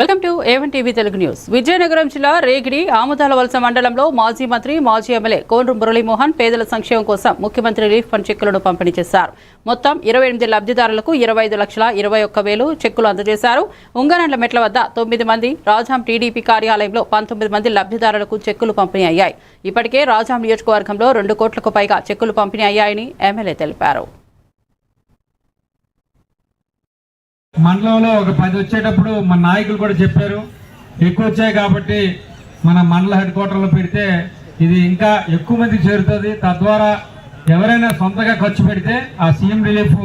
Welcome to A one TV Telugu news. Vizianagaram జిల్లా రేగిడి ఆముదాల వలస మండలంలో మాజీ మంత్రి మాజీ ఎమ్మెల్యే కోండ్రు మురళీమోహన్ పేదల సంక్షేమం కోసం ముఖ్యమంత్రి రిలీఫ్ ఫండ్ చెక్కులను పంపిణీ చేశారు. మొత్తం ఇరవై ఎనిమిది లబ్ధిదారులకు ఇరవై ఐదు లక్షల ఇరవై ఒక్క వేలు చెక్కులు అందజేశారు. ఉంగనండ్ల మెట్ల వద్ద తొమ్మిది మంది రాజాం టీడీపీ కార్యాలయంలో పంతొమ్మిది మంది లబ్ధిదారులకు చెక్కులు పంపిణీ అయ్యాయి. ఇప్పటికే రాజాం నియోజకవర్గంలో రెండు కోట్లకు పైగా చెక్కులు పంపిణీ అయ్యాయని ఎమ్మెల్యే తెలిపారు. మండలంలో ఒక పది వచ్చేటప్పుడు మన నాయకులు కూడా చెప్పారు. ఎక్కువ వచ్చాయి కాబట్టి మన మండల హెడ్ క్వార్టర్లో పెడితే ఇది ఇంకా ఎక్కువ మంది చేరుతుంది. తద్వారా ఎవరైనా సొంతగా ఖర్చు పెడితే ఆ సీఎం రిలీఫ్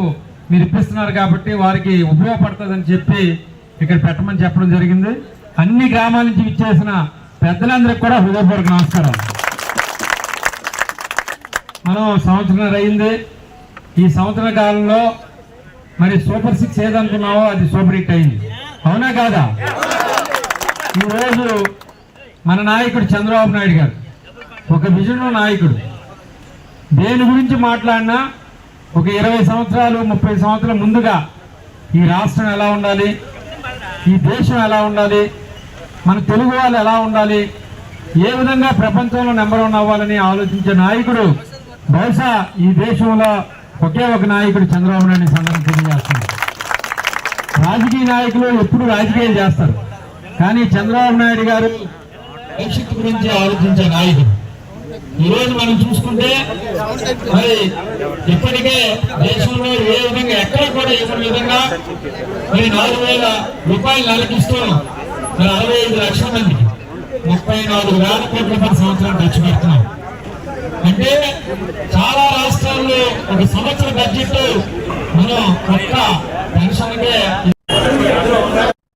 మీరు ఇప్పిస్తున్నారు కాబట్టి వారికి ఉపయోగపడుతుందని చెప్పి ఇక్కడ పెట్టమని చెప్పడం జరిగింది. అన్ని గ్రామాల నుంచి ఇచ్చేసిన పెద్దలందరికీ కూడా హృదయపూర్వక నమస్కారం మనం సంవత్సరం అయింది. ఈ సంవత్సర కాలంలో మరి సూపర్ సిక్స్ ఏదనుకున్నావో అది సూపర్ హిట్ అయింది. అవునా కాదా? ఈరోజు మన నాయకుడు చంద్రబాబు నాయుడు గారు ఒక విజన్ నాయకుడు. దేని గురించి మాట్లాడినా ఒక ఇరవై సంవత్సరాలు ముప్పై సంవత్సరాల ముందుగా ఈ రాష్ట్రం ఎలా ఉండాలి? ఈ దేశం ఎలా ఉండాలి? మన తెలుగు వాళ్ళు ఎలా ఉండాలి? ఏ విధంగా ప్రపంచంలో నెంబర్ వన్ అవ్వాలని ఆలోచించే నాయకుడు బహుశా ఈ దేశంలో ఒకే ఒక నాయకుడు చంద్రబాబు నాయుడు సందర్భం తెలియజేస్తున్నారు రాజకీయ నాయకులు ఎప్పుడు రాజకీయాలు చేస్తారు. కానీ చంద్రబాబు నాయుడు గారు భవిష్యత్తు గురించి ఆలోచించే నాయకుడు. ఈ రోజు మనం చూసుకుంటే మరి ఇప్పటికే దేశంలో ఏ విధంగా ఎక్కడ కూడా ఇవ్వని విధంగా మరి నాలుగు వేల రూపాయలు నెలకిస్తున్నాం మరి అరవై ఐదు లక్షల మందికి ముప్పై నాలుగు వేల కోట్ల రూపాయల సంవత్సరం ఖర్చు పెడుతున్నాం. అంటే చాలా రాష్ట్రాల్లో ఒక సంవత్సర బడ్జెట్ మనం కొత్త పెన్షన్కే